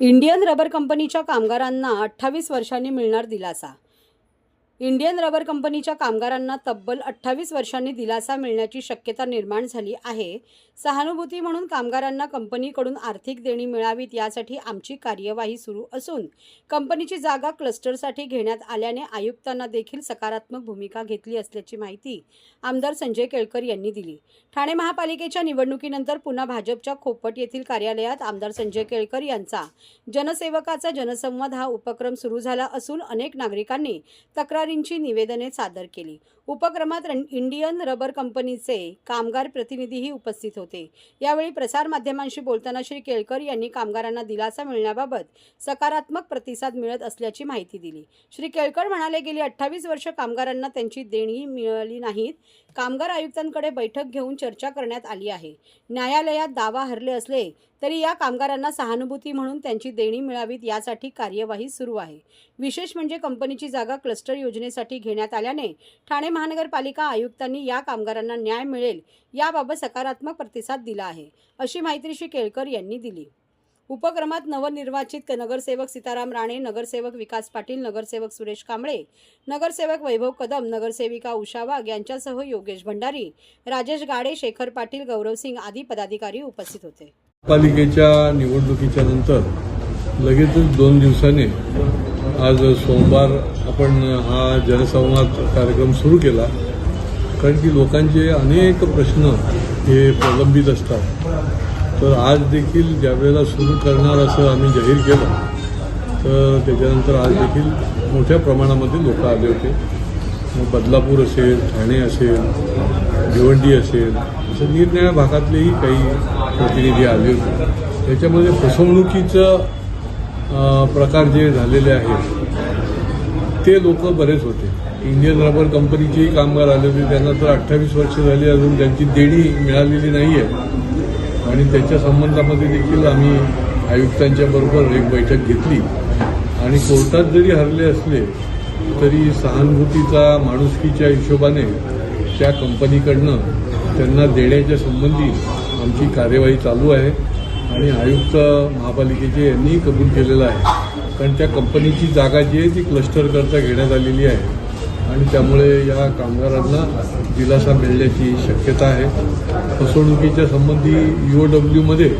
Indian rubber कंपनीच्या कामगारांना अठ्ठावीस वर्षांनी मिळणार दिलासा. इंडियन रबर कंपनीच्या कामगारांना तब्बल अठ्ठावीस वर्षांनी दिलासा मिळण्याची शक्यता निर्माण झाली आहे. सहानुभूती म्हणून कामगारांना कंपनीकडून आर्थिक देणी मिळावीत यासाठी आमची कार्यवाही सुरू असून कंपनीची जागा क्लस्टरसाठी घेण्यात आल्याने आयुक्तांना देखील सकारात्मक भूमिका घेतली असल्याची माहिती आमदार संजय केळकर यांनी दिली. ठाणे महापालिकेच्या निवडणुकीनंतर पुन्हा भाजपच्या खोपट येथील कार्यालयात आमदार संजय केळकर यांचा जनसेवकाचा जनसंवाद हा उपक्रम सुरू झाला असून अनेक नागरिकांनी तक्रारींची निवेदने सादर केली. उपक्रमात रन- इंडियन रबर कंपनीचे कामगार प्रतिनिधीही उपस्थित होते. यावेळी प्रसारमाध्यमांशी बोलताना श्री केळकर यांनी कामगारांना दिलासा मिळण्याबाबत सकारात्मक प्रतिसाद मिळत असल्याची माहिती दिली. श्री केळकर म्हणाले गेली अठ्ठावीस वर्ष कामगारांना त्यांची देणी मिळाली नाहीत. कामगार आयुक्तांकडे बैठक घेऊन चर्चा करण्यात आली आहे. न्यायालयात दावा हरले असले तरी या कामगारांना सहानुभूती म्हणून त्यांची देणी मिळावीत यासाठी कार्यवाही सुरू आहे. विशेष म्हणजे कंपनीची जागा क्लस्टर योजनेसाठी घेण्यात आल्याने ठाणे महानगरपालिका आयुक्तांनी या कामगारांना न्याय मिळेल याबाबत सकारात्मक प्रतिसाद दिला आहे अशी माहिती श्री केळकर यांनी दिली. उपक्रमात नवनिर्वाचित नगरसेवक सीताराम राणे नगरसेवक विकास पाटील नगरसेवक सुरेश कांबळे नगरसेवक वैभव कदम नगरसेविका उषा वाघ यांच्यासह योगेश भंडारी राजेश गाडे शेखर पाटील गौरव सिंग आदी पदाधिकारी उपस्थित होते. पालिकेच्या निवडणुकीच्या नंतर लगेचच दोन दिवसाने आज सोमवार आपण हा जनसंवाद कार्यक्रम सुरू केला. कारण की लोकांचे अनेक प्रश्न हे प्रलंबित असतात. तर आज देखील ज्यावेळेला सुरू करणार असं आम्ही जाहीर केलं तर त्याच्यानंतर आज देखील मोठ्या प्रमाणामध्ये लोक आले होते. मग बदलापूर असेल ठाणे असेल भिवंडी असेल असं निरनिळ्या भागातलेही काही प्रतिनिधी आले होते. त्याच्यामध्ये फसवणुकीचं प्रकार जे झालेले आहेत ते लोक बरेच होते. इंडियन रबर कंपनीचेही कामगार आले होते. त्यांना तर अठ्ठावीस वर्ष झाली अजून त्यांची देणी मिळालेली नाही आहे आणि त्याच्या संबंधामध्ये देखील आम्ही आयुक्तांच्या बरोबर एक बैठक घेतली. आणि कोर्टात जरी हरले असले तरी सहानुभूतीचा माणुसकीच्या हिशोबाने त्या कंपनीकडनं त्यांना देण्याच्या संबंधी आमची कार्यवाही चालू आहे आणि आयुक्त महापालिकेचे यांनीही कबूल केलेलं आहे. कारण त्या कंपनीची जागा जी आहे ती क्लस्टरकरता घेण्यात आलेली आहे. आणि त्यामुळे या कामगारांना दिलासा मिळण्याची शक्यता आहे. फसवणुकीच्या संबंधी यू डब्ल्यूमध्ये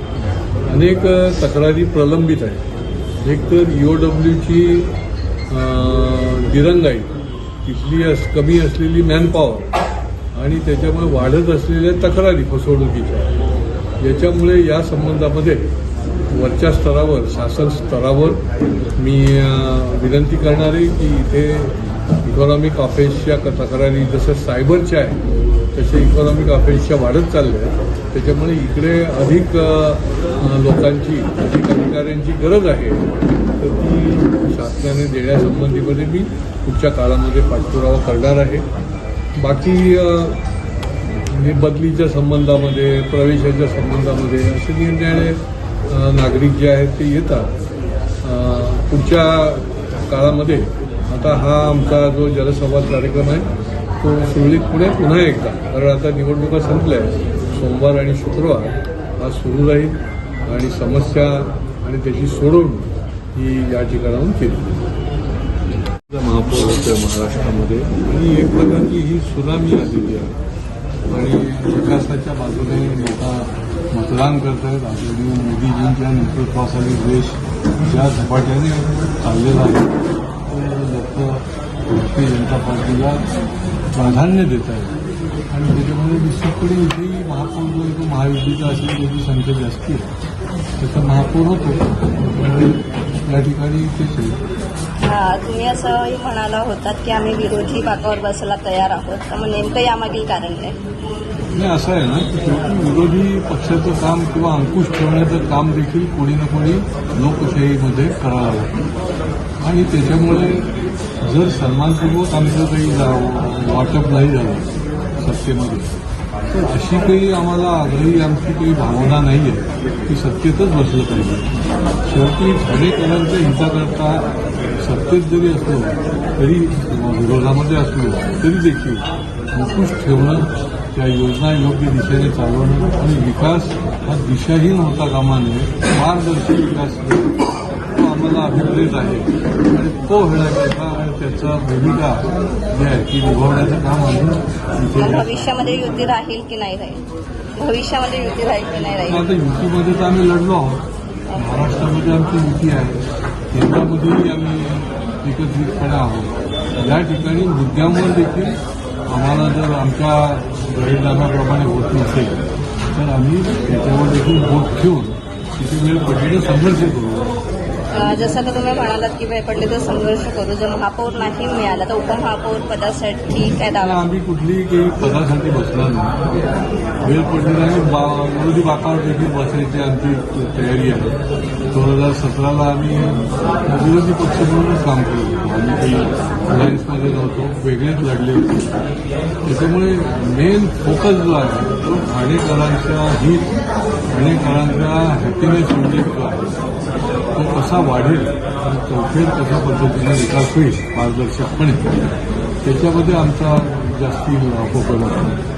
अनेक तक्रारी प्रलंबित आहेत. एक तर यू डब्ल्यूची दिरंगाई तिथली अस कमी असलेली मॅनपॉवर आणि त्याच्यामुळे वाढत असलेल्या तक्रारी फसवणुकीच्या. याच्यामुळे या संबंधामध्ये वरच्या स्तरावर शासन स्तरावर मी विनंती करणार आहे की इथे इकॉनॉमिक अफेन्सच्या क- तक्रारी जसं सायबरच्या आहे तसे इकॉनॉमिक ऑफेन्सच्या वाढत चालल्या आहेत. त्याच्यामुळे इकडे अधिक लोकांची अधिक अधिकाऱ्यांची गरज आहे. तर ती शासनाने देण्यासंबंधीमध्ये मी पुढच्या काळामध्ये पाठपुरावा करणार आहे. बाकी म्हणजे बदलीच्या संबंधामध्ये प्रवेशाच्या संबंधामध्ये असे निरनिराळे नागरिक जे आहेत ते येतात. पुढच्या काळामध्ये आता हा आमचा जो जनसंवाद कार्यक्रम आहे तो सुरळीत पुणे पुन्हा एकदा कारण आता निवडणुका संपल्या सोमवार आणि शुक्रवार हा सुरू राहील आणि समस्या आणि त्याची सोडवणूक ही या ठिकाणाहून केली महापौर होत्या महाराष्ट्रामध्ये. आणि एक प्रकारची ही सुनामी आलेली आहे. आणि विकासाच्या बाजूने नेता मतदान करत आहेत आदरणीय मोदीजींच्या नेतृत्वाखाली देश ज्या झपाट्याने चाललेला आहे ते लोक भारतीय जनता पार्टीला प्राधान्य देत आहेत. आणि त्याच्यामध्ये निश्चितपणे इथेही महापौर जो आहे तो महायुतीचा असेल त्याची संख्या जास्ती आहे. त्याचा महापौर होतो. त्यामुळे या ठिकाणी तेच आहे तुम्ही असंही म्हणाला होतात की आम्ही विरोधी बाकावर बसायला तयार आहोत. तर मग नेमकं यामागील कारण काय? नाही असं आहे ना की विरोधी पक्षाचं काम किंवा अंकुश ठेवण्याचं काम देखील कोणी ना कोणी लोकशाहीमध्ये करावं लागतं. आणि त्याच्यामुळे जर सन्मानपूर्वक आमचं काही वाटप नाही झालं सत्तेमध्ये तर अशी काही आम्हाला आग्रही आमची काही भावना नाही आहे की सत्तेतच बसलं पाहिजे. शेवटी ठाणेकरांच्या हिताकरता सत्तेत जरी असलो तरी विरोधामध्ये असलो तरी देखील अंकुश ठेवणं त्या योजना योग्य दिशेने चालवणं आणि विकास हा दिशाहीन होता कामा नये विकास अभिप्रेत आहे. आणि तो होण्याकरता त्याचा भूमिका जी आहे ती निभावण्याचं काम आम्ही इथे भविष्यामध्ये युती राहील की नाही राहील? भविष्यामध्ये युती राहील की नाही राहील? आता युतीमध्ये तर आम्ही लढलो आहोत. महाराष्ट्रामध्ये आमची युती आहे. केंद्रामध्येही आम्ही एकत्रितपणे आहोत. या ठिकाणी मुद्द्यांवर देखील आम्हाला जर आमच्या गैरदानाप्रमाणे होत नसेल तर आम्ही त्याच्यावर देखील बोट ठेवून तिथे वेळ पडलेला संघर्ष करू. जसं आता तुम्ही म्हणालात की वेळ पडले तर संघर्ष करू. जर महापौर नाही मिळाला तर उपमहापौर पदासाठी काय दावा? आम्ही कुठलीही काही पदासाठी बसणार नाही. वेळ पडलेला आहे बा विरोधी बाकावर देखील बसण्याची आमची तयारी आहे. दोन हजार सतराला आम्ही विरोधी पक्ष म्हणूनच काम करत होतो. आम्ही काही अलायन्समध्ये नव्हतो. वेगळेच लढले होते. त्याच्यामुळे मेन फोकस जो आहे तो ठाणेकरांच्या हित ठाणेकरांच्या हॅपीनेस म्हणजे जो आहे कसा वाढेल आणि चौफेर कशा पद्धतीने विकास होईल पारदर्शकपणे. त्याच्यामध्ये आमचा जास्ती फोकस होता